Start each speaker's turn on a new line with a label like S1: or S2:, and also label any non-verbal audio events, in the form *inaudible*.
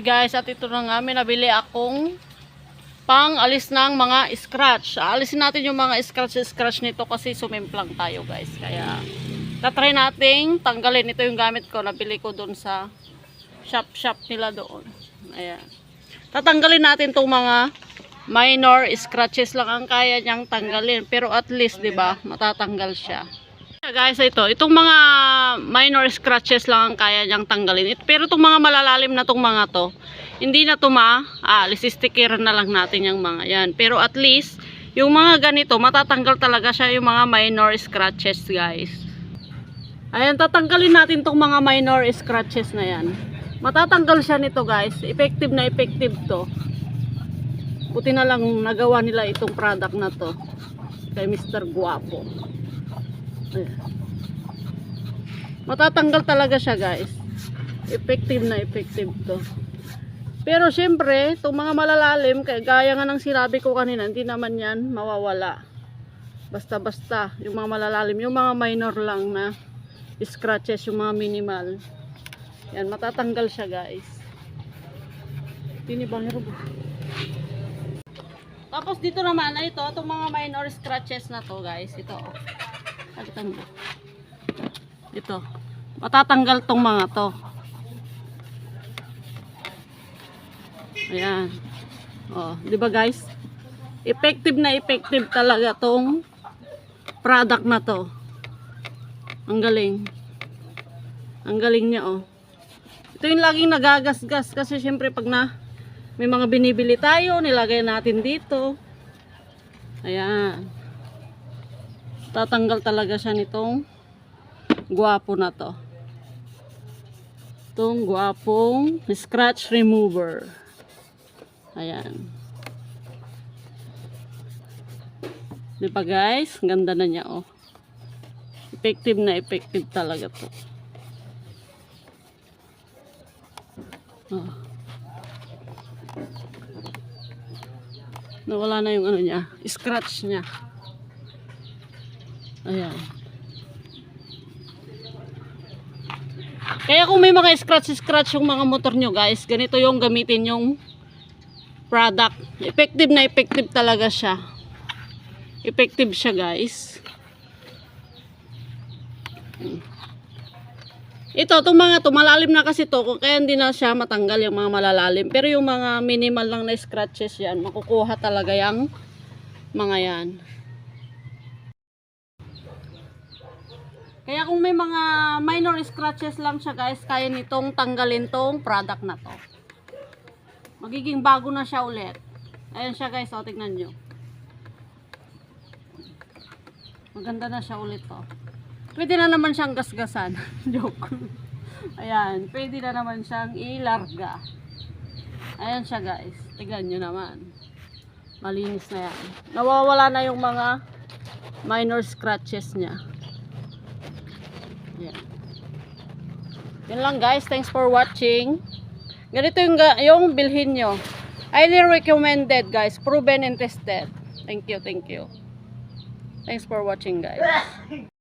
S1: Hey guys, at ito na nga, may nabili akong pang alis ng mga scratch. Alisin natin yung mga scratch-scratch nito kasi sumimplang tayo guys. Kaya, tatry nating tanggalin. Ito yung gamit ko, nabili ko dun sa shop-shop nila doon. Ayan. Tatanggalin natin tong mga minor scratches lang ang kaya niyang tanggalin. Pero at least, ba, matatanggal siya. Guys, ito, itong mga minor scratches lang ang kaya niyang tanggalin. Pero itong mga malalalim na itong mga to, hindi na to ma, ah, sticker na lang natin yung mga yan. Pero at least, yung mga ganito, matatanggal talaga siya yung mga minor scratches, guys. Ayan, tatanggalin natin itong mga minor scratches na yan. Matatanggal siya nito, guys. Effective na effective to. Buti na lang nagawa nila itong product na to. Kay Mr. Guapo. Matatanggal talaga siya guys. Effective na effective to. Pero syempre, itong mga malalalim, gaya nga ng sinabi ko kanina, hindi naman yan mawawala. Basta-basta, yung mga malalalim, yung mga minor lang na scratches, yung mga minimal. Yan, matatanggal siya guys. Tinibang hirap. Tapos dito naman, ito, itong mga minor scratches na to guys, ito. Oh. Palitan mo. Ito. Matatanggal tong mga to. Ayan. Oh, 'di ba guys? Effective na effective talaga tong product na to. Ang galing. Ang galing niya oh. Ito yung laging nagagasgas kasi syempre pag na may mga binibili tayo, nilagay natin dito. Ayan tatanggal talaga siya nitong guwapo na to. Itong guwapong scratch remover. Ayan. Di ba guys? Ganda na niya oh. Effective na effective talaga to. Oh. Nawala na yung ano niya, scratch niya. Ayan. Kaya kung may mga scratch-scratch yung mga motor nyo guys, ganito yung gamitin yung product. Effective na effective talaga siya. Effective siya guys. Ito, itong mga to, malalim na kasi to, kaya hindi na siya matanggal yung mga malalalim. Pero yung mga minimal lang na scratches yan, makukuha talaga yung mga yan. Kaya kung may mga minor scratches lang siya guys, kaya nitong tanggalin tong product na to. Magiging bago na siya ulit. Ayan siya guys, o tignan nyo. Maganda na siya ulit to. Pwede na naman siyang gasgasan. *laughs* Joke. Ayan, pwede na naman siyang ilarga. Ayan siya guys. Tignan nyo naman. Malinis na yan. Nawawala na yung mga minor scratches niya. Yan. Yun lang guys. Thanks for watching. Ganito yung, yung bilhin nyo. Highly recommended guys. Proven and tested. Thank you, thank you. Thanks for watching guys. *laughs*